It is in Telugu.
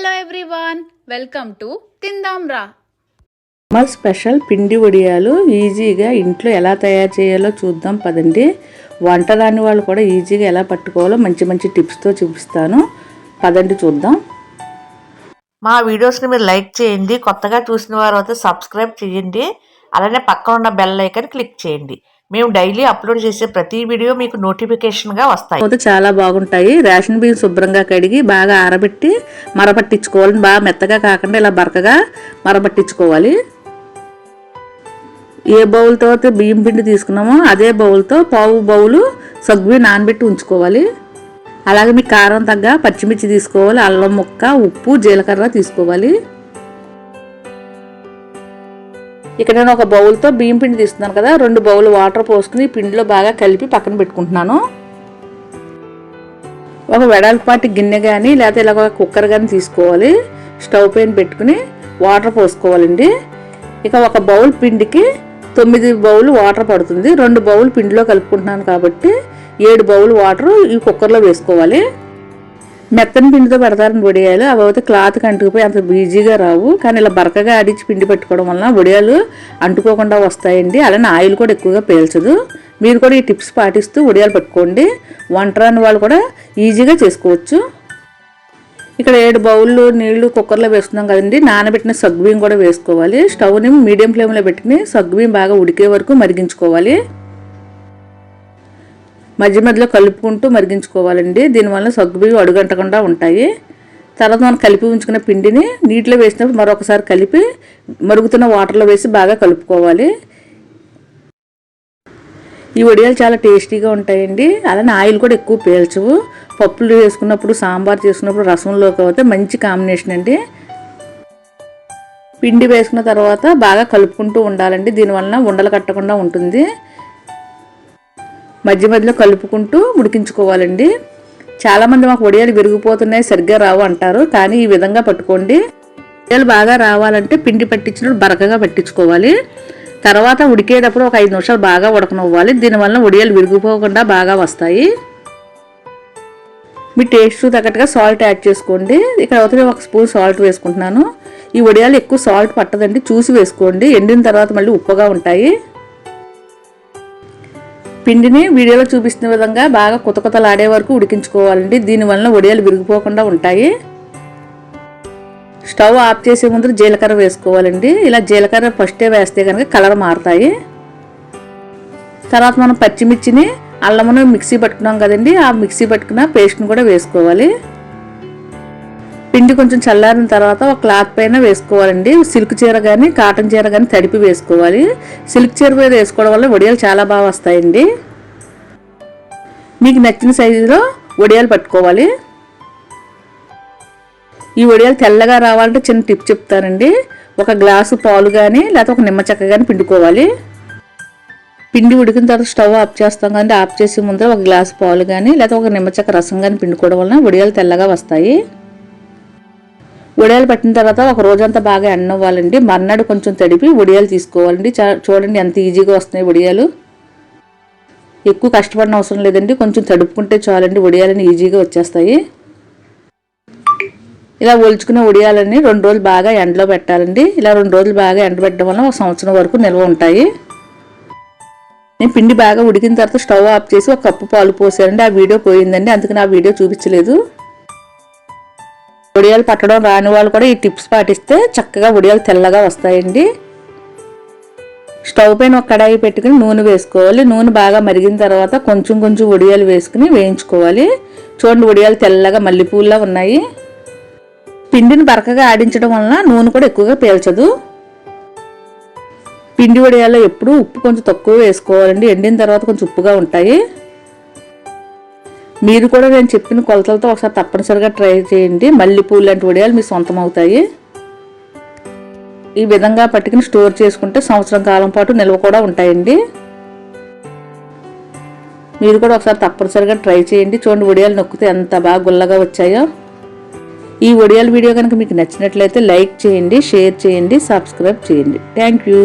హలో ఎవ్రీవన్ వెల్కమ్ టు తిందాం రా సమ్మర్ స్పెషల్ పిండి వడియాలు ఈజీగా ఇంట్లో ఎలా తయారు చేయాలో చూద్దాం పదండి. వంట రాని వాళ్ళు కూడా ఈజీగా ఎలా పట్టుకోవాలో మంచి మంచి టిప్స్తో చూపిస్తాను. పదండి చూద్దాం. మా వీడియోస్ని మీరు లైక్ చేయండి. కొత్తగా చూసిన వారు అయితే సబ్స్క్రైబ్ చేయండి. అలానే పక్కన ఉన్న బెల్ ఐకాన్ క్లిక్ చేయండి. మేము డైలీ అప్లోడ్ చేసే ప్రతి వీడియో మీకు నోటిఫికేషన్గా వస్తాయి. చాలా బాగుంటాయి. రేషన్ బియ్యం శుభ్రంగా కడిగి బాగా ఆరబెట్టి మరపట్టించుకోవాలి బాగా మెత్తగా కాకుండా ఇలా బరకగా మరపట్టించుకోవాలి ఏ బౌల్తో అయితే బియ్యం పిండి తీసుకున్నామో అదే బౌల్తో పావు బౌలు సగ్గు నానబెట్టి ఉంచుకోవాలి. అలాగే మీ కారం తగ్గ పచ్చిమిర్చి తీసుకోవాలి. అల్లం ముక్క ఉప్పు జీలకర్ర తీసుకోవాలి. ఇక్కడ నేను ఒక బౌల్తో బియ్యం పిండి తీస్తున్నాను కదా రెండు బౌల్ వాటర్ పోసుకుని పిండిలో బాగా కలిపి పక్కన పెట్టుకుంటున్నాను. ఒక వెడల్పాటి గిన్నె కానీ లేకపోతే ఇలాగ కుక్కర్ కానీ తీసుకోవాలి. స్టవ్ పైన పెట్టుకుని వాటర్ పోసుకోవాలండి. ఇక ఒక బౌల్ పిండికి తొమ్మిది బౌల్ వాటర్ పడుతుంది. రెండు బౌల్ పిండిలో కలుపుకుంటున్నాను కాబట్టి ఏడు బౌల్ వాటర్ ఈ కుక్కర్లో వేసుకోవాలి. మెత్తని పిండితో పెడతారని వడియాలు. అవి అయితే క్లాత్కి అంటుకుపోయి అంత ఈజీగా రావు. కానీ ఇలా బరకగా ఆడించి పిండి పెట్టుకోవడం వలన వడియాలు అంటుకోకుండా వస్తాయండి. అలానే ఆయిల్ కూడా ఎక్కువగా పీల్చదు. మీరు కూడా ఈ టిప్స్ పాటిస్తూ వడియాలు పెట్టుకోండి. వంట రాని వాళ్ళు కూడా ఈజీగా చేసుకోవచ్చు. ఇక్కడ ఏడు బౌళ్ళు నీళ్ళు కుక్కర్లో వేస్తున్నాం కదండి. నానబెట్టిన సగ్గుబియ్యం కూడా వేసుకోవాలి. స్టవ్ని మీడియం ఫ్లేమ్లో పెట్టుకుని సగ్గుబియ్యం బాగా ఉడికే వరకు మరిగించుకోవాలి. మధ్య మధ్యలో కలుపుకుంటూ మరిగించుకోవాలండి. దీనివల్ల సగ్గుబియ్యం అడుగంటకుండా ఉంటాయి. తర్వాత మనం కలిపి ఉంచుకున్న పిండిని నీటిలో వేసినప్పుడు మరొకసారి కలిపి మరుగుతున్న వాటర్లో వేసి బాగా కలుపుకోవాలి. ఈ వడియాలు చాలా టేస్టీగా ఉంటాయండి. అలానే ఆయిల్ కూడా ఎక్కువ పీల్చవు. పప్పులు వేసుకున్నప్పుడు సాంబార్ చేసుకున్నప్పుడు రసంలోకి అయితే మంచి కాంబినేషన్ అండి. పిండి వేసుకున్న తర్వాత బాగా కలుపుకుంటూ ఉండాలండి. దీనివలన ఉండలు కట్టకుండా ఉంటుంది. మధ్య మధ్యలో కలుపుకుంటూ ఉడికించుకోవాలండి. చాలామంది మాకు వడియాలు విరిగిపోతున్నాయి సరిగ్గా రావు అంటారు కానీ ఈ విధంగా పట్టుకోండి. వడియాలు బాగా రావాలంటే పిండి పట్టించినప్పుడు బరకగా పట్టించుకోవాలి. తర్వాత ఉడికేటప్పుడు ఒక ఐదు నిమిషాలు బాగా ఉడకనివ్వాలి. దీనివల్ల వడియాలు విరిగిపోకుండా బాగా వస్తాయి. మీ టేస్ట్ తగ్గట్టుగా సాల్ట్ యాడ్ చేసుకోండి. ఇక్కడ అవతల ఒక స్పూన్ సాల్ట్ వేసుకుంటున్నాను. ఈ వడియాలు ఎక్కువ సాల్ట్ పట్టదండి చూసి వేసుకోండి. ఎండిన తర్వాత మళ్ళీ ఉప్పుగా ఉంటాయి. పిండిని వీడియోలో చూపిస్తున్న విధంగా బాగా కుతకుతలాడే వరకు ఉడికించుకోవాలండి. దీనివల్ల వడియాలు విరిగిపోకుండా ఉంటాయి. స్టవ్ ఆఫ్ చేసే ముందు జీలకర్ర వేసుకోవాలండి. ఇలా జీలకర్ర ఫస్టే వేస్తే కనుక కలర్ మారుతాయి. తర్వాత మనం పచ్చిమిర్చిని అల్లమును మిక్సీ పట్టుకున్నాం కదండి. ఆ మిక్సీ పట్టుకున్న పేస్ట్ని కూడా వేసుకోవాలి. పిండి కొంచెం చల్లారిన తర్వాత ఒక క్లాత్ పైన వేసుకోవాలండి. సిల్క్ చీర కానీ కాటన్ చీర కానీ తడిపి వేసుకోవాలి. సిల్క్ చీర మీద వేసుకోవడం వల్ల వడియాలు చాలా బాగా వస్తాయండి. మీకు నచ్చిన సైజులో వడియాలు పట్టుకోవాలి. ఈ వడియాలు తెల్లగా రావాలంటే చిన్న టిప్ చెప్తానండి. ఒక గ్లాసు పాలు కానీ లేకపోతే ఒక నిమ్మ చెక్క కానీ పిండుకోవాలి. పిండి ఉడికిన తర్వాత స్టవ్ ఆఫ్ చేస్తాం కానీ ఆఫ్ చేసే ముందర ఒక గ్లాసు పాలు కానీ లేకపోతే ఒక నిమ్మచెక్క రసం కానీ పిండుకోవడం వలన వడియాలు తెల్లగా వస్తాయి. వడియాలు పట్టిన తర్వాత ఒక రోజంతా బాగా ఎండవ్వాలండి. మర్నాడు కొంచెం తడిపి వడియాలు తీసుకోవాలండి. చూడండి ఎంత ఈజీగా వస్తున్నాయి వడియాలు ఎక్కువ కష్టపడిన అవసరం లేదండి. కొంచెం తడుపుకుంటే చాలండి. వడియాలని ఈజీగా వచ్చేస్తాయి. ఇలా ఒలుచుకునే ఉడియాలని రెండు రోజులు బాగా ఎండలో పెట్టాలండి. ఇలా రెండు రోజులు బాగా ఎండబెట్టడం వల్ల ఒక సంవత్సరం వరకు నిల్వ ఉంటాయి. నేను పిండి బాగా ఉడికిన తర్వాత స్టవ్ ఆఫ్ చేసి ఒక కప్పు పాలు పోసానండి. ఆ వీడియో పోయిందండి. అందుకని ఆ వీడియో చూపించలేదు. ఉడియాలు పట్టడం రాని వాళ్ళు కూడా ఈ టిప్స్ పాటిస్తే చక్కగా ఉడియాలు తెల్లగా వస్తాయండి. స్టవ్ పైన ఒక కడాయి పెట్టుకుని నూనె వేసుకోవాలి. నూనె బాగా మరిగిన తర్వాత కొంచెం కొంచెం ఉడియాలు వేసుకుని వేయించుకోవాలి. చూడండి ఉడియాలు తెల్లగా మల్లెపూల్లా ఉన్నాయి. పిండిని బరకగా ఆడించడం వలన నూనె కూడా ఎక్కువగా పీల్చదు. పిండి వడియాల్లో ఎప్పుడు ఉప్పు కొంచెం తక్కువ వేసుకోవాలండి. ఎండిన తర్వాత కొంచెం ఉప్పుగా ఉంటాయి. మీరు కూడా నేను చెప్పిన కొలతలతో ఒకసారి తప్పనిసరిగా ట్రై చేయండి. మల్లెపూలు లాంటి వడియాలు మీ సొంతం అవుతాయి ఈ విధంగా పట్టుకుని స్టోర్ చేసుకుంటే సంవత్సరం కాలం పాటు నిల్వ కూడా ఉంటాయండి. మీరు కూడా ఒకసారి తప్పనిసరిగా ట్రై చేయండి. చూడండి వడియాలు నొక్కితే ఎంత బాగా గుల్లగా వచ్చాయో. ఈ వడియాల వీడియో కనుక మీకు నచ్చినట్లయితే లైక్ చేయండి షేర్ చేయండి సబ్స్క్రైబ్ చేయండి. Thank you.